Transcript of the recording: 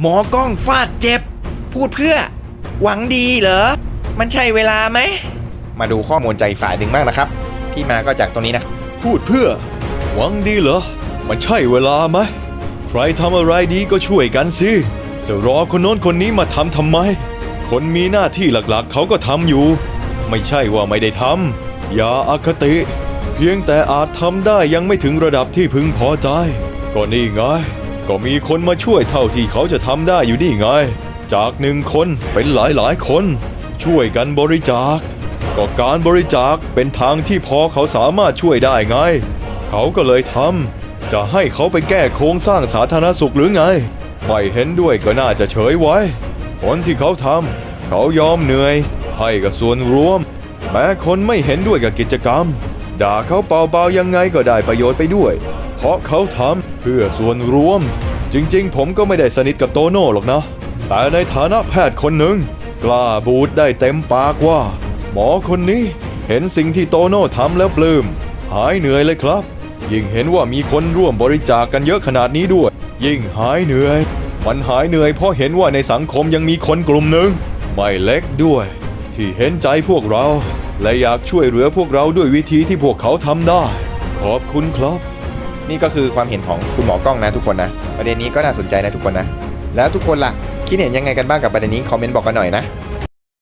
หมอกล้องฟาดเจ็บ พูดเพื่อ หวังดีเหรอ มันใช่เวลาไหม มาดูข้อมูลใจฝ่ายหนึ่งบ้างนะครับ ที่มาก็จากตรงนี้นะ พูดเพื่อ หวังดีเหรอ มันใช่เวลาไหม ใครทำอะไรดีก็ช่วยกันสิ จะรอคนโน้นคนนี้มาทำทำไม คนมีหน้าที่หลักๆ เขาก็ทำอยู่ ไม่ใช่ว่าไม่ได้ทำอย่าอาคติ เพียงแต่อาจทำได้ยังไม่ถึงระดับที่พึงพอใจ ก็นี่ไง ก็มีคนมาช่วยเท่าที่เขาจะทำได้อยู่นี่ไง จากหนึ่งคนเป็นหลายๆคน ช่วยกันบริจาค ก็การบริจาคเป็นทางที่พอเขาสามารถช่วยได้ไง เขาก็เลยทำจะให้เขาไปแก้โครงสร้างสาธารณสุขหรือไง ไม่เห็นด้วยก็น่าจะเฉยไว้คนที่เขาทำเขายอมเหนื่อยให้กับส่วนรวม แม้คนไม่เห็นด้วยกับกิจกรรม ด่าเขาเบาๆยังไงก็ได้ประโยชน์ไปด้วย เพราะเขาทำ เพื่อส่วนรวม จริงๆ ผมก็ไม่ได้สนิทกับโตโน่หรอกนะ แต่ในฐานะแพทย์คนหนึ่ง กล้าบูดได้เต็มปากว่า หมอคนนี้เห็นสิ่งที่โตโน่ทำแล้วปลื้มหายเหนื่อยเลยครับ ยิ่งเห็นว่ามีคนร่วมบริจาคกกันเยอะขนาดนี้ด้วย ยิ่งหายเหนื่อย มันหายเหนื่อยเพราะเห็นว่าในสังคมยังมีคนกลุ่มหนึ่งไม่เล็กด้วย ที่เห็นใจพวกเรา และอยากช่วยเหลือพวกเราด้วยวิธีที่พวกเขาทำได้ ขอบคุณครับ นี่ก็คือความเห็นของคุณหมอกล้องนะทุกคนนะ ประเด็นนี้ก็น่าสนใจนะทุกคนนะ แล้วทุกคนล่ะคิดเห็นยังไงกันบ้างกับประเด็นนี้คอมเมนต์บอกกันหน่อยนะ